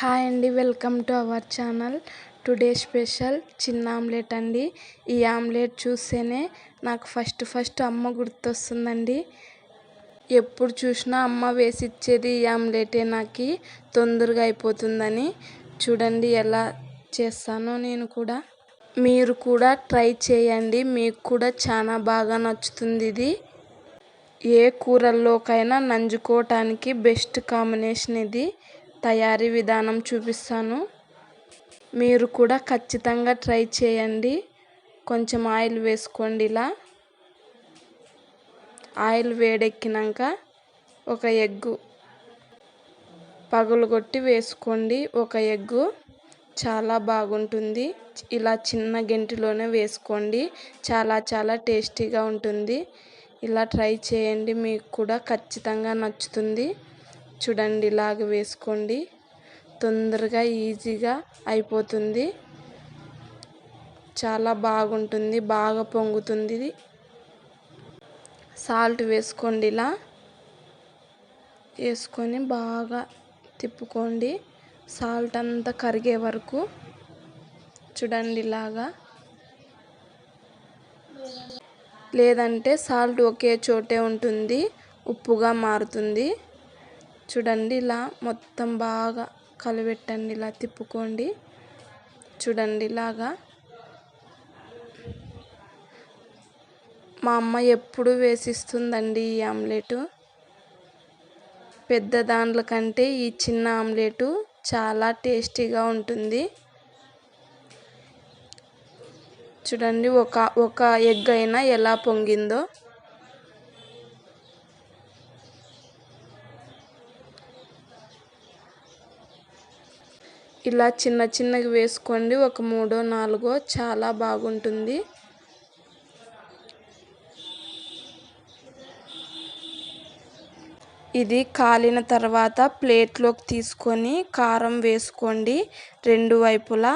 Hi అండి welcome to our channel. Today special చిన్న omelette అండి. ఈ ఆమ్లెట్ చూస్తేనే నాకు ఫస్ట్ ఫస్ట్ అమ్మ గుర్తొస్తుందండి. ఎప్పుడు చూసినా అమ్మ వేసి ఇచ్చేది ఈ ఆమ్లెటే నాకు తొందరగా అయిపోతుందని. చూడండి ఎలా చేస్తానో నేను కూడా. మీరు కూడా ట్రై చేయండి మీకు కూడా చాలా బాగా నచ్చుతుంది ఇది. ఏ కూరల్లోకైనా నంజుకోవటానికి బెస్ట్ కాంబినేషన్ ఇది. తయారీ విధానం చూపిస్తాను. మీరు కూడా ఖచ్చితంగా ట్రై చేయండి. కొంచెం ఆయిల్ వేసుకోండి ఇలా. ఆయిల్ వేడెక్కినాక ఒక ఎగ్గు పగులుగొట్టి వేసుకోండి. ఒక ఎగ్గు చాలా బాగుంటుంది. ఇలా చిన్న గెంటిలోనే వేసుకోండి. చాలా చాలా టేస్టీగా ఉంటుంది. ఇలా ట్రై చేయండి. మీకు కూడా ఖచ్చితంగా నచ్చుతుంది. చూడండి ఇలాగ వేసుకోండి. తొందరగా ఈజీగా అయిపోతుంది. చాలా బాగుంటుంది బాగా పొంగుతుంది ఇది. సాల్ట్ వేసుకోండి ఇలా. వేసుకొని బాగా తిప్పుకోండి. సాల్ట్ అంతా కరిగే వరకు. చూడండి ఇలాగా. లేదంటే సాల్ట్ ఒకే చోటే ఉంటుంది ఉప్పుగా మారుతుంది. చూడండి ఇలా మొత్తం బాగా కలబెట్టండి ఇలా తిప్పుకోండి. చూడండి ఇలాగా. మా అమ్మ ఎప్పుడు వేసిస్తుందండి ఈ ఆమ్లెట్? పెద్ద దాంట్ల కంటే ఈ చిన్న ఆమ్లెట్ చాలా టేస్టీగా ఉంటుంది. చూడండి ఒక ఒక ఎగ్ అయినా ఎలా పొంగిందో. ఇలా చిన్న చిన్నగా వేసుకోండి. ఒక మూడో నాలుగో చాలా బాగుంటుంది. ఇది కాలిన తర్వాత ప్లేట్లోకి తీసుకొని కారం వేసుకోండి. రెండు వైపులా.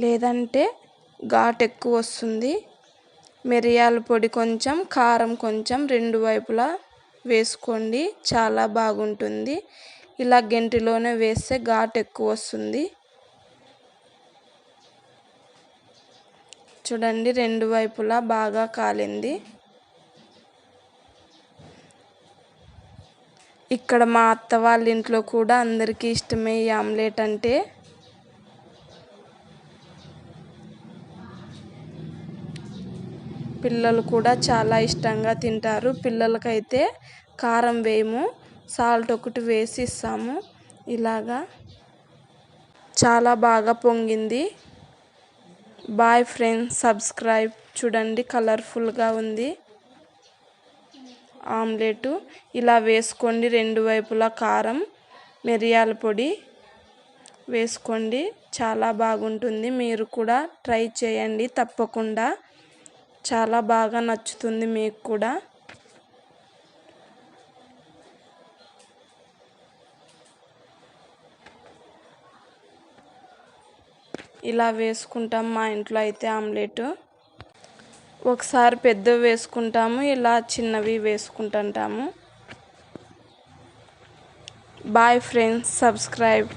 లేదంటే ఘాట్ ఎక్కువ వస్తుంది. మిరియాల పొడి కొంచెం కారం కొంచెం రెండు వైపులా వేసుకోండి. చాలా బాగుంటుంది. ఇలా గెంటిలోనే వేస్తే ఘాట్ ఎక్కువ వస్తుంది. చూడండి రెండు వైపులా బాగా కాలింది. ఇక్కడ మా అత్త వాళ్ళ ఇంట్లో కూడా అందరికీ ఇష్టమే ఈ ఆమ్లెట్ అంటే. పిల్లలు కూడా చాలా ఇష్టంగా తింటారు. పిల్లలకైతే కారం వేయము సాల్ట్ ఒకటి వేసి ఇస్తాము. ఇలాగా చాలా బాగా పొంగింది. బాయ్ ఫ్రెండ్స్ సబ్స్క్రైబ్ చూడండి కలర్ఫుల్గా ఉంది. ఆమ్లెట్ ఇలా వేసుకోండి రెండు వైపులా కారం మిరియాల పొడి వేసుకోండి. చాలా బాగుంటుంది. మీరు కూడా ట్రై చేయండి తప్పకుండా. చాలా బాగా నచ్చుతుంది మీకు కూడా. ఇలా వేసుకుంటాం మా ఇంట్లో అయితే ఆమ్లెట్. ఒకసారి పెద్దవి వేసుకుంటాము ఇలా చిన్నవి వేసుకుంటుంటాము. Bye friends subscribe